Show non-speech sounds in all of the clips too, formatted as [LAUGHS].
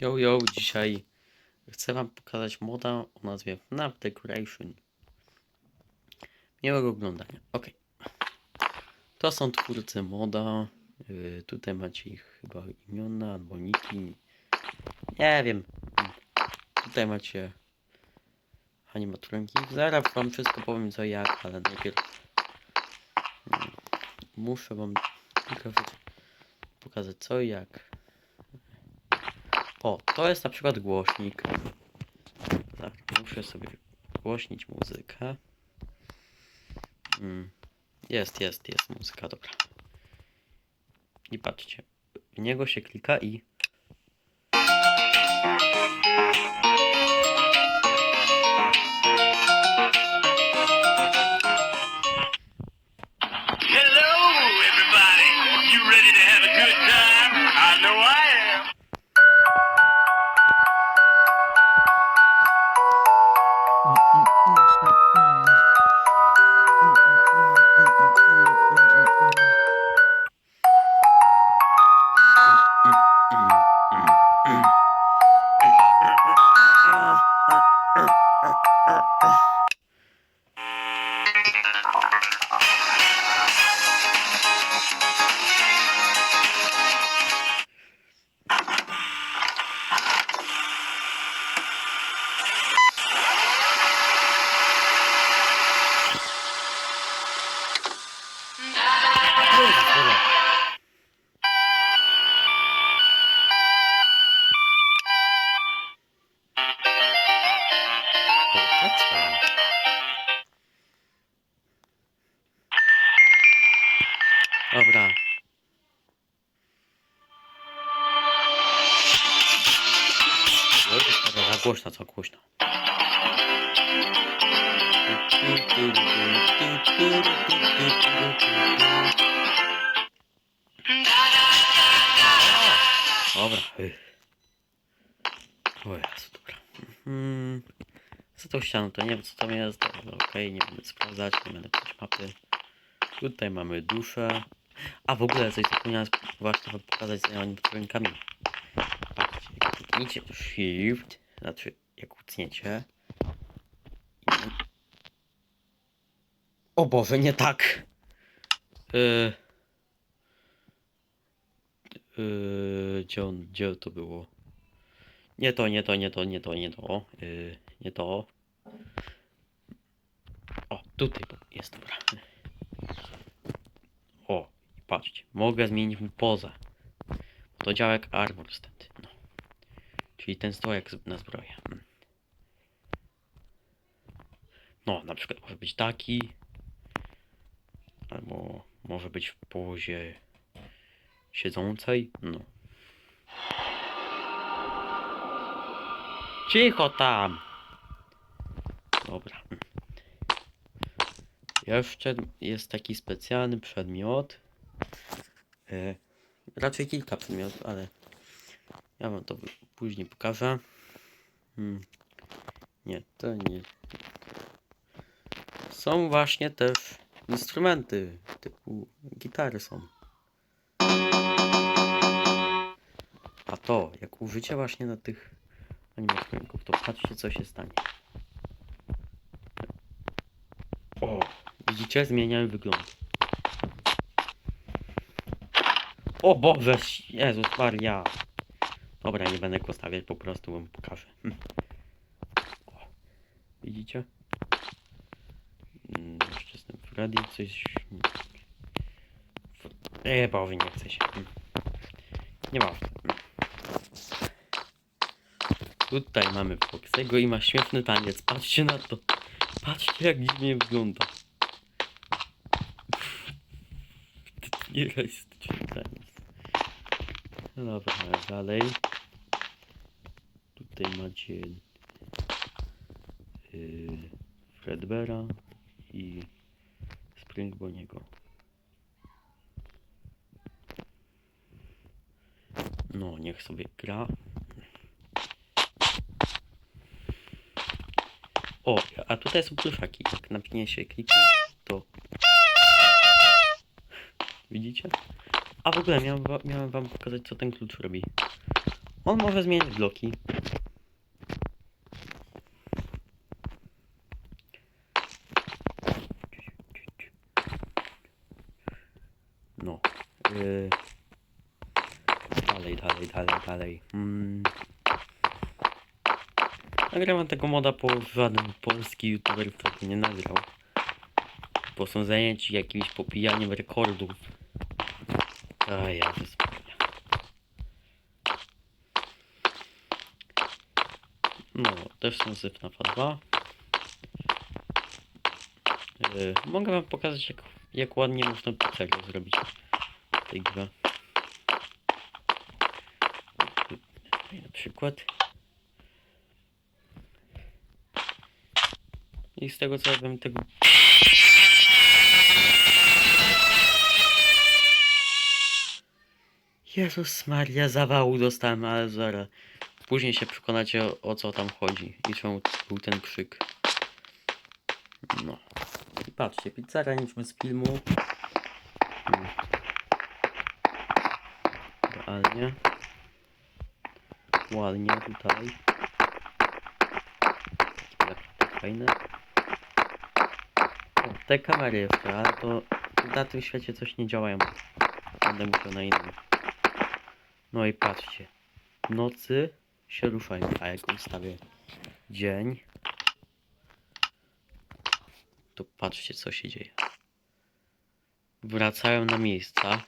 Yo, yo, dzisiaj chcę wam pokazać moda o nazwie FNAF Decoration. Miłego oglądania. Ok. To są twórcy moda. Yy, tutaj macie ich chyba imiona albo niki. Nie wiem. Tutaj macie animatroniki. Zaraz wam wszystko powiem co jak, ale najpierw mm, muszę wam pokazać, co jak. O, to jest na przykład głośnik. Tak, muszę sobie głośnić muzykę. Mm. Jest, jest, jest muzyka, dobra. I patrzcie, w niego się klika i... głośno, co głośno. Dobra. O Jezu, dobra. Mhm. Co to ścianą? To nie wiem co tam jest. Dobra, okej, nie będę sprawdzać, nie będę pisać mapy. Tutaj mamy duszę. A w ogóle coś zapomniałem właśnie wam pokazać z animatronikami. Patrzcie, to shift, znaczy jak ucniecie. i- O Boże, nie tak! Yy... Yy, gdzie on, gdzie to było? Nie to, nie to, nie to, nie to, nie to. Yy, nie to. O, tutaj jest, dobra. O, patrzcie, mogę zmienić mu pozę. To działa jak armor stand. Czyli ten stojak na zbroję. Mm. No, na przykład może być taki. Albo może być w pozie siedzącej. No. Cicho tam! Dobra. Jeszcze jest taki specjalny przedmiot. E, raczej kilka przedmiotów, ale ja wam to później pokażę. Hmm. Nie, to nie. Są właśnie też instrumenty typu gitary są. A to, jak użycie właśnie na tych animatroników, to patrzcie co się stanie. O, widzicie? Zmieniałem wygląd. O Boże, Jezus Maria. Dobra, nie będę go stawiać, po prostu wam pokażę. Hm. O, widzicie? Mm, Jeszcze jestem Freddy, coś... Nie, Boże, nie chce się. Hm. Nie ma. Tutaj mamy Foxego i ma śmieszny taniec. Patrzcie na to. Patrzcie jak dziwnie wygląda. [LAUGHS] Nierealistyczny taniec. No dobra, dalej. Tutaj macie yy, Fredbera i Springboniego. No, niech sobie gra. O, a tutaj są pluszaki. Jak napnie się kliknie, to... Widzicie? A w ogóle miałem, miałem wam pokazać, co ten klucz robi. On może zmienić bloki. No. Yy. Dalej, dalej, dalej, dalej. Mm. Nagrałem tego moda, bo żaden polski youtuber wtedy nie nagrał. Bo są zajęci jakimś popijaniem rekordów. A ja Maria. No, też są z FNAFa 2. Yy, mogę wam pokazać jak, jak ładnie można pizzerię zrobić w tej grze. Na przykład. I z tego co bym tego Jezus Maria, zawału dostałem, ale zaraz. Później się przekonacie o, o co tam chodzi i czemu był ten krzyk. No. I patrzcie, pizzeria niczym z filmu. Realnie. Ładnie tutaj. Fajne. O, te kamery jeszcze, ale to na tym świecie coś nie działają. Będę musiał na innym. No i patrzcie. Nocy się ruszają, a jak ustawię dzień, to patrzcie co się dzieje. Wracają na miejsca.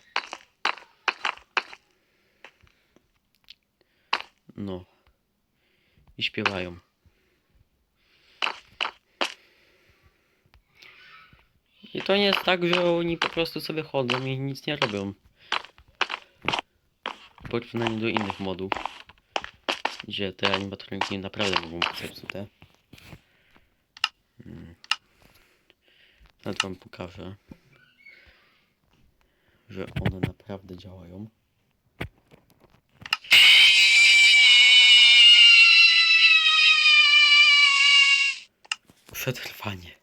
No. I śpiewają. I to nie jest tak, że oni po prostu sobie chodzą i nic nie robią. W do innych modów, gdzie te animatroniki naprawdę mogą być zepsute. Hmm. Nawet wam pokażę, że one naprawdę działają. Przetrwanie.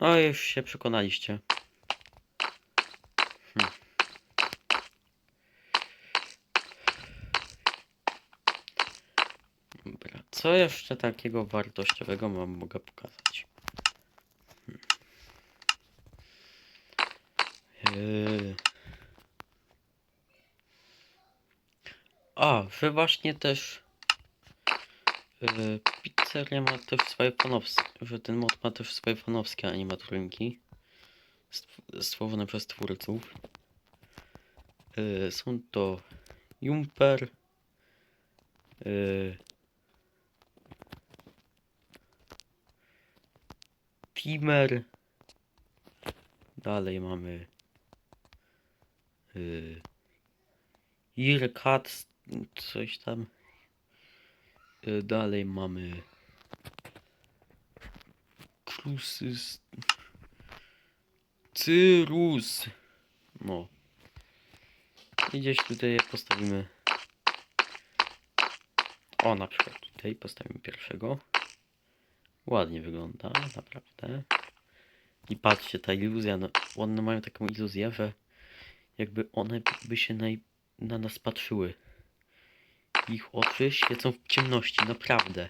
No już się przekonaliście. Hmm. Dobra, co jeszcze takiego wartościowego wam mogę pokazać? Hmm. Yy. A, że właśnie też yy, pizzeria ma też swoje fanowskie, że ten mod ma też swoje fanowskie animatroniki stw- stworzone przez twórców. Yy, są to Jumper, yy, Timer, dalej mamy Irkat, coś tam. Yy, dalej mamy Krusys. Cyrus. No. I gdzieś tutaj postawimy. O, na przykład tutaj postawimy pierwszego. Ładnie wygląda, naprawdę. I patrzcie, ta iluzja, no, one mają taką iluzję, że jakby one by się na nas patrzyły. Ich oczy świecą w ciemności, naprawdę.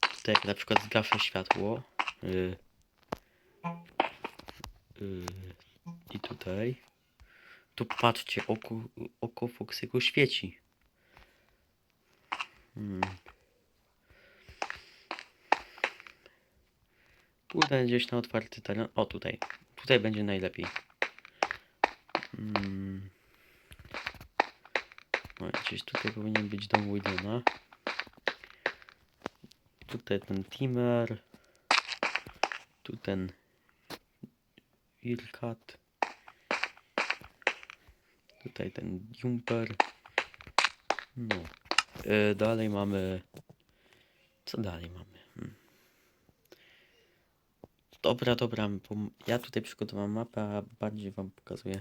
Tutaj jak na przykład zgaszę światło. Yy, yy, I tutaj. To patrzcie, oko, oko Foxy'ego świeci. Hmm. Pójdę gdzieś na otwarty teren. O, tutaj. Tutaj będzie najlepiej. Hmm. No, gdzieś tutaj powinien być dom Widona. Tutaj ten Timer. Tu ten Irkat. Tutaj ten Jumper. No. E, dalej mamy. Co dalej mamy? Hmm. Dobra, dobra, ja tutaj przygotowałem mapę, a bardziej wam pokazuję.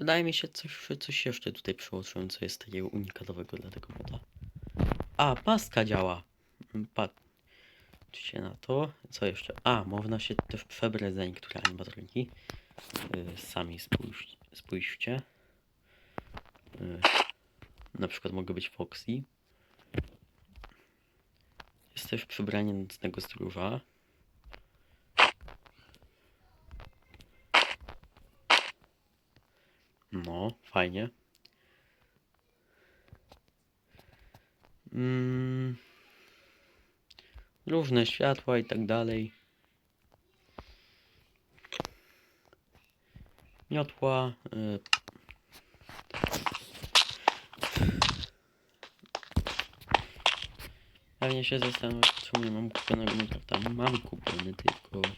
Wydaje mi się coś, coś jeszcze tutaj przyłożyłem, co jest takiego unikatowego dla tego moda. A, paska działa. Mm, Pa Patrzcie na to. Co jeszcze? A, można się też przebrać za niektóre animatroniki. Yy, sami spójrz, spójrzcie. Yy, na przykład mogę być Foxy. Jest też przebranie nocnego stróża. No, fajnie. Mm, różne światła i tak dalej. Miotła. Y, Pewnie się zastanawiam, czemu nie mam kupionego Minecrafta. Mam kupiony, tylko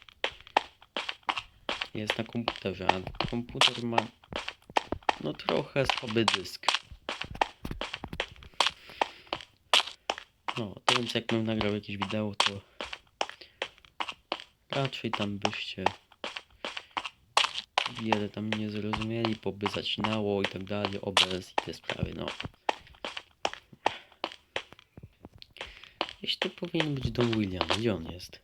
jest na komputerze, a komputer ma no trochę słaby dysk. No, to więc jakbym nagrał jakieś wideo, to raczej tam byście wiele tam nie zrozumieli, bo by zacinało i tak dalej, OBS i te sprawy, no. Jeśli to powinien być dom Williama, gdzie on jest?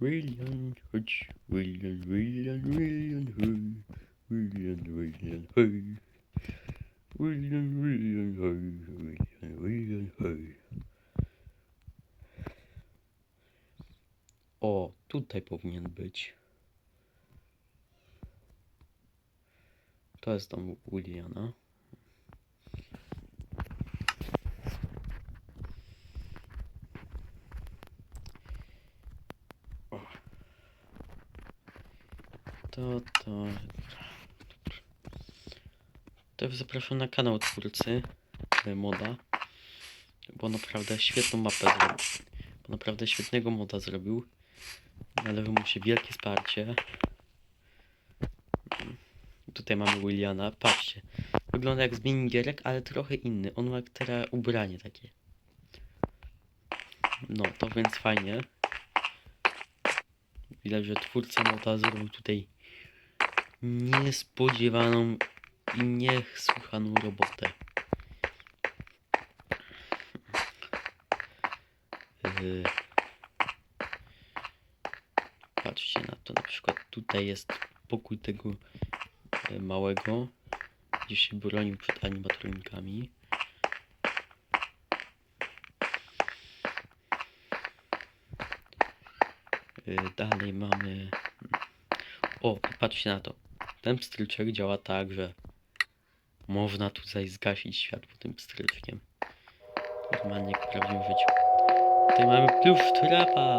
William, chodź, William, William, William. O, tutaj powinien być. To jest dom Williana. To, to... Też zapraszam na kanał twórcy e, moda, bo naprawdę świetną mapę zrobił. Bo naprawdę świetnego moda zrobił. Należy mu się wielkie wsparcie. Tutaj mamy Williana, patrzcie. Wygląda jak z minigierek, ale trochę inny. On ma teraz ubranie takie. No, to więc fajnie. Widać, że twórca moda zrobił tutaj niespodziewaną niesłychaną robotę. Yy. Patrzcie na to, na przykład tutaj jest pokój tego e, małego, gdzie się bronił przed animatronikami. Yy, Dalej mamy... O, i patrzcie na to. Ten pstryczek działa tak, że można tutaj zgasić światło tym pstryczkiem. Normalnie jak w prawdziwym życiu. Tutaj mamy plusz trapa.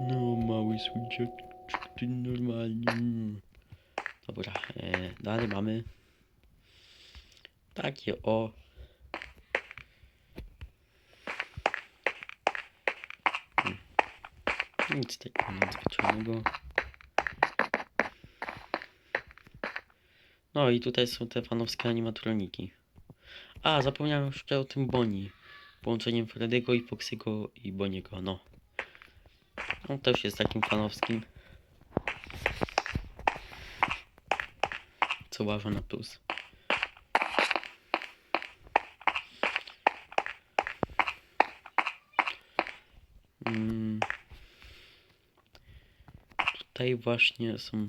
No, mały słodziak, ty normalnie. Dobra, e, dalej mamy takie o. Hmm. Nic takiego nadzwyczajnego. No i tutaj są te fanowskie animatroniki. A, zapomniałem jeszcze o tym Boni. Połączeniem Freddy'ego i Foxy'ego i Boniego, no. On też jest takim fanowskim. Co uważa na plus. Mm. Tutaj właśnie są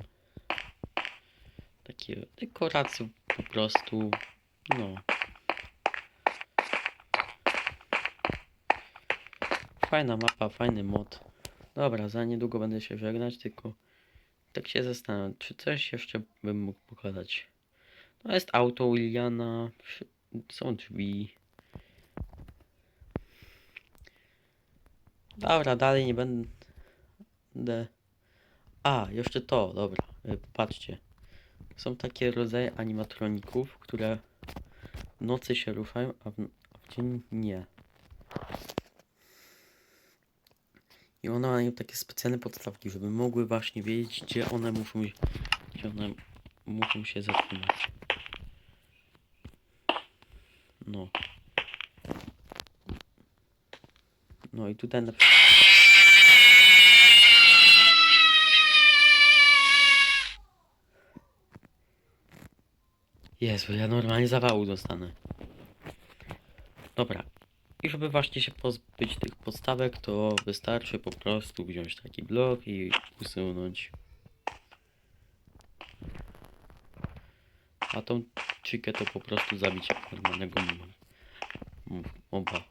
takie dekoracje po prostu. No. Fajna mapa, fajny mod. Dobra, za niedługo będę się żegnać, tylko tak się zastanawiam, czy coś jeszcze bym mógł pokazać. To jest auto Williana, są drzwi. Dobra, dalej nie będę. A, jeszcze to, dobra, y, patrzcie. Są takie rodzaje animatroników, które w nocy się ruszają, a w, a w dzień nie. I one mają takie specjalne podstawki, żeby mogły właśnie wiedzieć, gdzie one muszą, gdzie one muszą się zatrzymać. No. No i tutaj na przykład... Jezu, ja normalnie zawału dostanę. Dobra. I żeby właśnie się pozbyć tych podstawek, to wystarczy po prostu wziąć taki blok i usunąć. A tą chikę to po prostu zabić normalnego moba.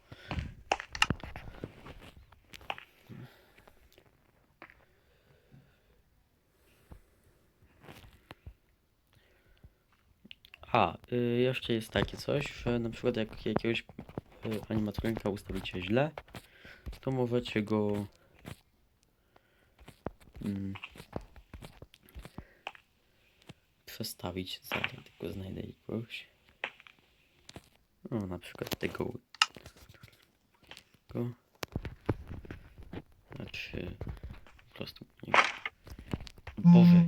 A, y, jeszcze jest takie coś, że na przykład jak jakiegoś y, animatronika ustawicie źle, to możecie go mm, przestawić. Zaraz tylko znajdę jakiegoś. No, na przykład tego. tego. Znaczy, po prostu nie. Boże,